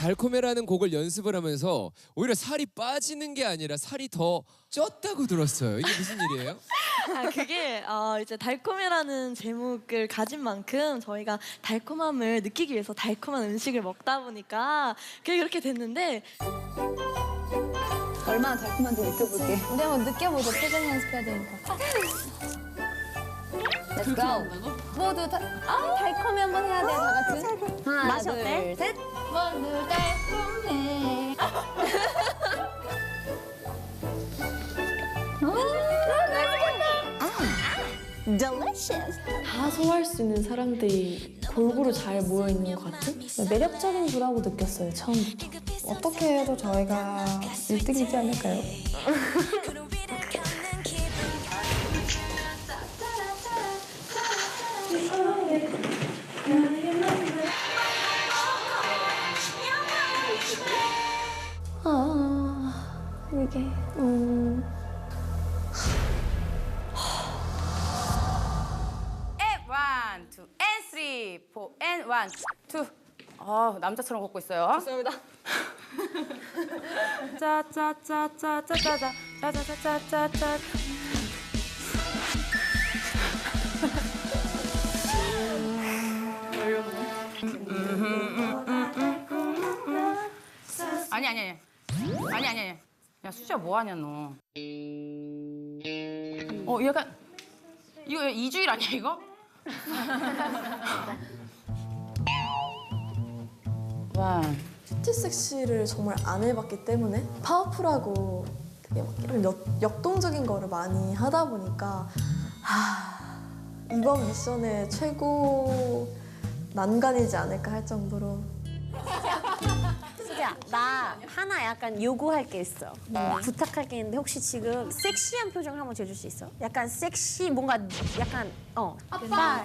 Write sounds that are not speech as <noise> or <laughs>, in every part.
달콤해라는 곡을 연습을 하면서 오히려 살이 빠지는 게 아니라 살이 더 쪘다고 들었어요. 이게 무슨 일이에요? <laughs> 아, 그게 어, 이제 달콤이라는 제목을 가진 만큼 저희가 달콤함을 느끼기 위해서 달콤한 음식을 먹다 보니까 그게 그렇게 됐는데 얼마나 달콤한지 느껴볼게. 우리 한번 느껴보자. 표정 연습해야 되니까. Let's go. 모두 다, 아, 달콤해 한번 해야 돼, 다 같이. 하나, 맛이 둘, 어때? 셋. 모두 달콤해. Delicious. 다 소화할 수 있는 사람들이 골고루 잘 모여 있는 것 같은 매력적인 부라고 느꼈어요 처음부터. 어떻게 해도 저희가 1등이지 않을까요? <laughs> 원, 투. 아 남자처럼 걷고 있어요. 죄송합니다. 짜짜짜짜짜짜짜 짜 짜짜짜짜짜. 아니 아니 아니 아니 아니 아니 야 수지야 뭐 하냐 너? 어 약간 이거 이주일 아니야 이거? 와 큐티 섹시를 정말 안 해봤기 때문에 파워풀하고 되게 막 이런 역, 역동적인 거를 많이 하다 보니까 하, 이번 미션의 최고 난관이지 않을까 할 정도로 수지야, 나 하나 약간 요구할 게 있어. 부탁할 게 있는데 혹시 지금 섹시한 표정 한번 해줄 수 있어? 약간 섹시 뭔가 약간 어. 아빠,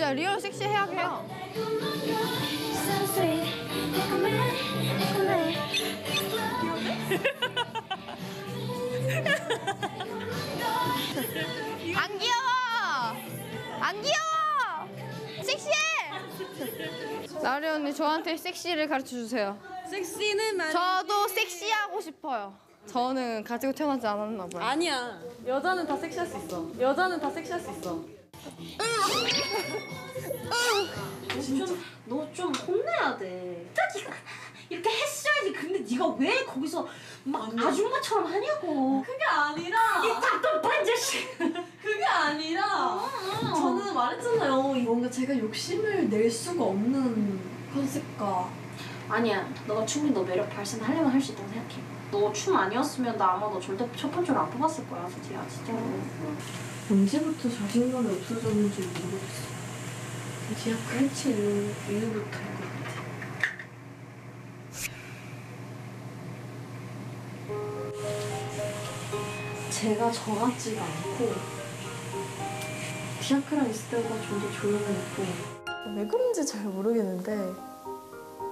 진짜 리얼 섹시 해야 해요. 안 귀여워! 안 귀여워! 섹시해! 나리 언니 저한테 섹시를 가르쳐 주세요. 섹시는 저도 섹시하고 싶어요. 저는 가지고 태어나지 않았나 봐요. 아니야 여자는 다 섹시할 수 있어 여자는 다 섹시할 수 있어 너 좀 혼내야 돼. 자기가 이렇게 했어야지. 근데 네가 왜 거기서 막 아줌마처럼 하냐고. 그게 아니라 이 답답한 자식. 그게 아니라 저는 말했잖아요 이 뭔가 제가 욕심을 낼 수가 없는 컨셉과 아니야. 너가 충분히 너 매력 발산하려면 할 수 있다고 생각해. 너 춤 아니었으면 나 아마 너 절대 첫 번째로 안 뽑았을 거야, 수지야. 진짜로. 언제부터 자신감이 없어졌는지 모르겠어. 지하 펼치 있는 이유부터인 것 같아. 제가 저 같지가 않고 디아크랑 있을 때보다 좀 더 조용했고 왜 그런지 잘 모르겠는데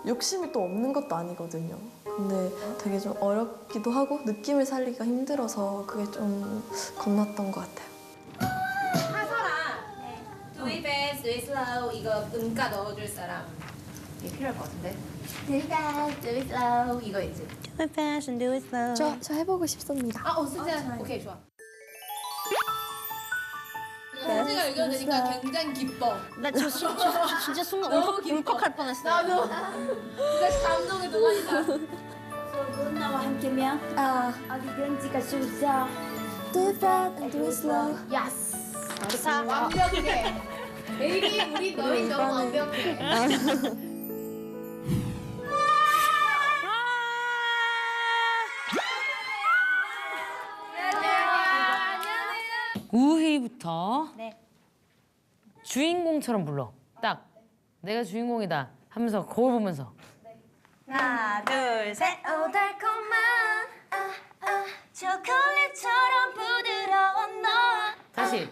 욕심이 또 없는 것도 아니거든요. 근데 되게 좀 어렵기도 하고 느낌을 살리기가 힘들어서 그게 좀 겁났던 것 같아요. 패스, 도이 슬로우 이거 음가 넣어줄 사람 이게 필요할 것 같은데 도이 슬로우 이거 있지 Do it fast and do it slow. 저, 저 해보고 싶습니다. 아, 어, 진짜 오케이 좋아 현지가 의견되니까 굉장히 기뻐. 나 저, 진짜 순간 울컥, 울컥할 뻔했어. 나도. 진짜 감동의 동안이다. 나와 함께면 아, 어디든지 갈수 있어. do it fast and do it slow. 야스 좋다. 완벽해. 베이비 우리 너희 너무 완벽해 우회부터 네. 주인공처럼 불러. 딱 내가 주인공이다 하면서 거울 보면서 하나, 둘, 셋. 오 달콤한 아, 아, 초콜릿처럼 부드러운 너. 다시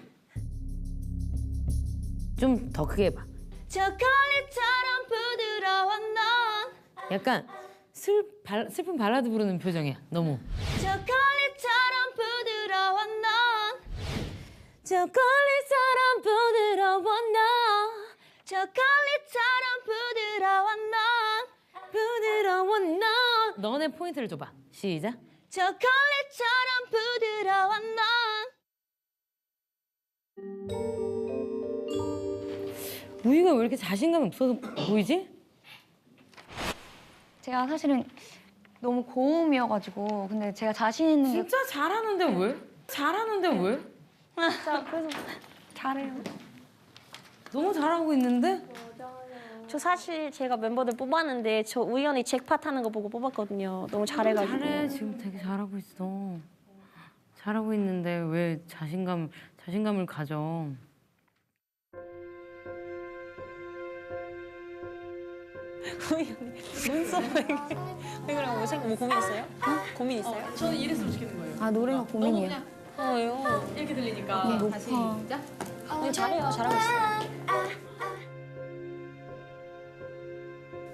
좀 더 크게 해봐. 초콜릿처럼 부드러운 넌. 약간 슬, 발, 슬픈 발라드 부르는 표정이야. 너무. 초콜릿 초콜릿처럼 부드러운 너. 초콜릿처럼 부드러운 넌. 부드러운 너. 너네 포인트를 줘봐. 시작. 초콜릿처럼 부드러운 넌. 우이가 왜 이렇게 자신감이 없어서 보이지? 제가 사실은 너무 고음이어가지고 근데 제가 자신 있는 게 진짜 잘하는데 왜? 잘하는데 왜? 진짜 그래서 잘해요. 너무 잘하고 있는데? 저 사실 제가 멤버들 뽑았는데 저 우연히 잭팟 하는 거 보고 뽑았거든요. 너무 잘해가지고. 잘해 지금 되게 잘하고 있어. 잘하고 있는데 왜 자신감 자신감을 가져? 눈썹 왜 그래? 왜 그래? 뭐 생각 뭐 고민 있어요? 고민 있어요? 아 노래가 고민이에요. 어, 왜요? 이렇게 들리니까 너무 다시 높아. 시작. 아니, 잘해요. 잘하고 있어요.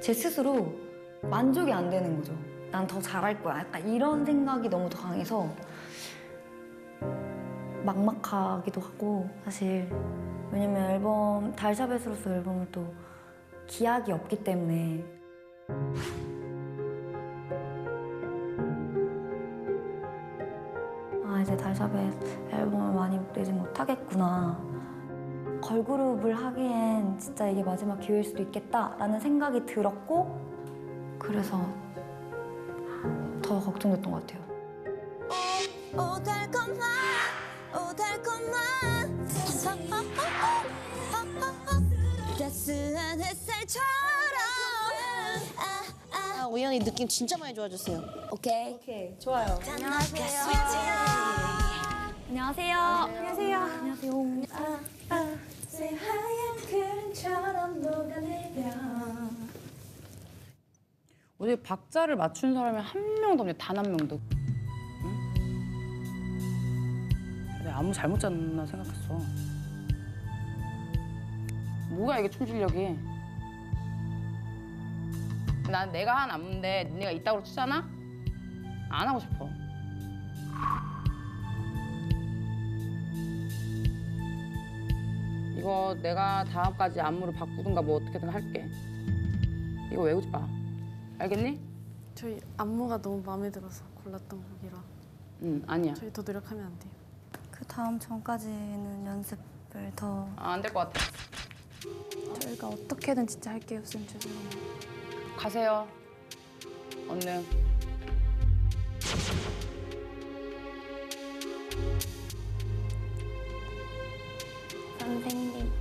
제 스스로 만족이 안 되는 거죠. 난 더 잘할 거야. 약간 이런 생각이 너무 더 강해서 막막하기도 하고 사실 왜냐면 앨범 달샤벳으로서 앨범을 또 기약이 없기 때문에 이제 달샤벳 앨범을 많이 내지 못하겠구나. 걸그룹을 하기엔 진짜 이게 마지막 기회일 수도 있겠다라는 생각이 들었고 그래서 더 걱정됐던 것 같아요. 따스한 햇살처럼 아, 우연히 느낌 진짜 많이 좋아졌어요. 오케이. 오케이. 좋아요. 안녕하세요. 안녕하세요. 안녕하세요. 안녕하세요. 새하얀 구름처럼 녹아내려 어제 박자를 맞춘 사람이 한 명도 없네. 단 한 명도. 응? 내가 아무 잘못 짰나 생각했어. 뭐야 이게 춤 실력이? 난 내가 한 안무인데 니네가 이따구로 추잖아? 안 하고 싶어. 이거 내가 다음까지 안무를 바꾸든가 뭐 어떻게든 할게. 이거 외우지 마. 알겠니? 저희 안무가 너무 마음에 들어서 골랐던 곡이라 응, 아니야. 저희 더 노력하면 안 돼요. 그 다음 전까지는 연습을 더 아, 안될 것 같아. 저희가 어떻게든 진짜 할게요, 쌤 죄송해요. 가세요. 얼른. 선생님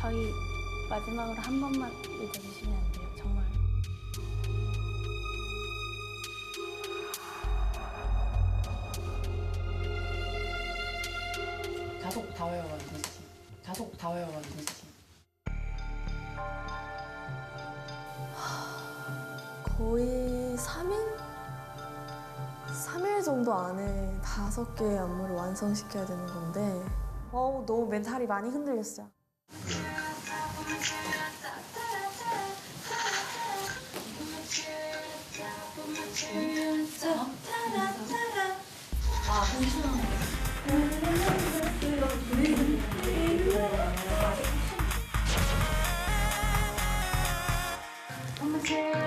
저희 마지막으로 한 번만 믿어주시면 안 돼요 거의 3일? 3일 정도 안에 다섯 개의 안무를 완성시켜야 되는 건데 어우 너무 멘탈이 많이 흔들렸어요. always,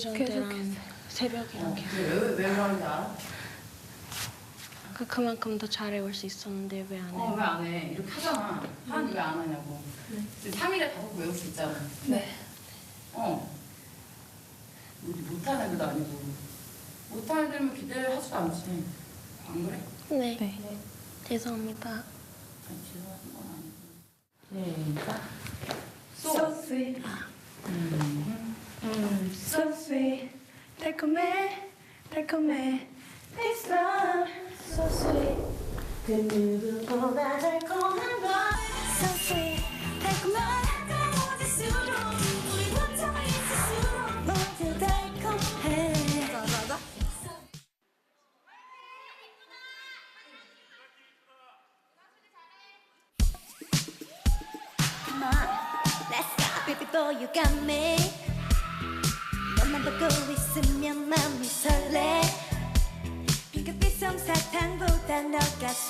오디션 때랑 새벽이랑 계속 왜왜 그러는지 알아? 그 그만큼 더 잘해올 수 있었는데 왜 안 해? 어 왜 안 해? 이렇게 하잖아. 하는데 왜 안 하냐고. 3일에 다섯 외울 수 있잖아. 네. 어. 우리 못하는 애들도 아니고 못하는 애들면 기대하지도 않지. 안 그래? 네. 죄송합니다. 아니 죄송한 건 아니고. 시작. So sweet. 음. So sweet. 달콤해. 달콤해. This love. So sweet. 그 누구보다 달콤한 걸. So sweet. 달콤해. Baby boy, you got me. 솜사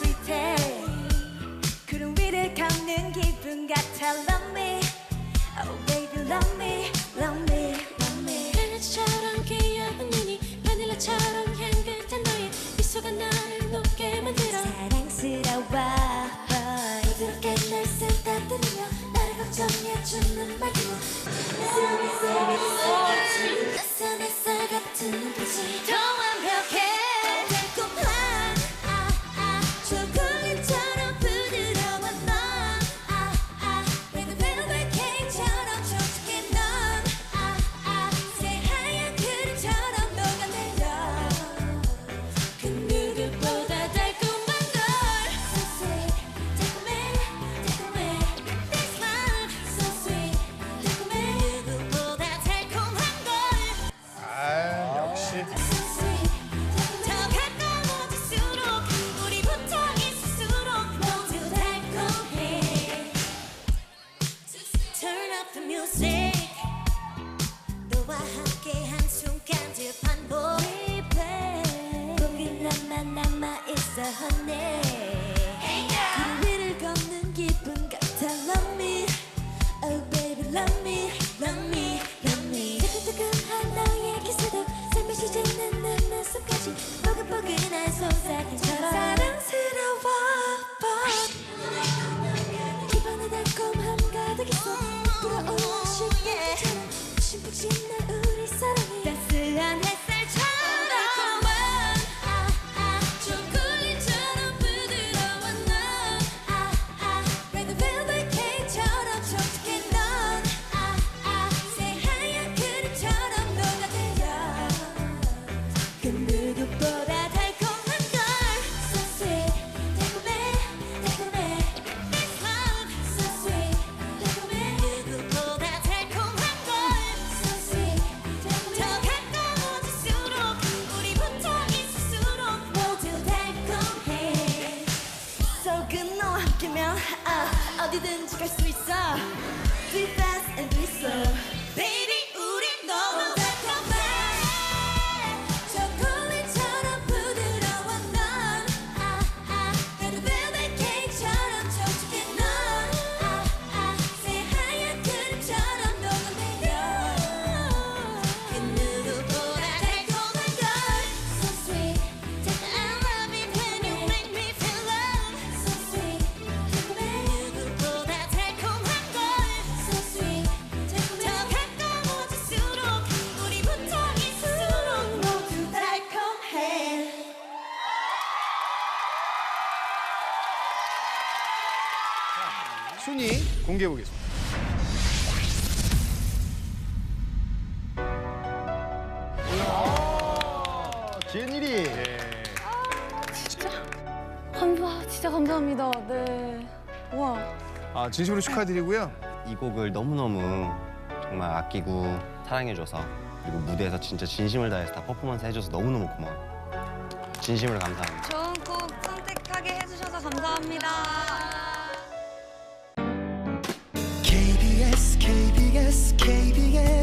순위 공개해 보겠습니다. 지은 1위. 감사, 진짜 감사합니다. 네. 우와. 아 진심으로 축하드리고요. 이 곡을 너무너무 정말 아끼고 사랑해줘서 그리고 무대에서 진짜 진심을 다해서 다 퍼포먼스 해줘서 너무너무 고마워. 진심으로 감사합니다. 좋은 곡 선택하게 해주셔서 감사합니다. KBS KBS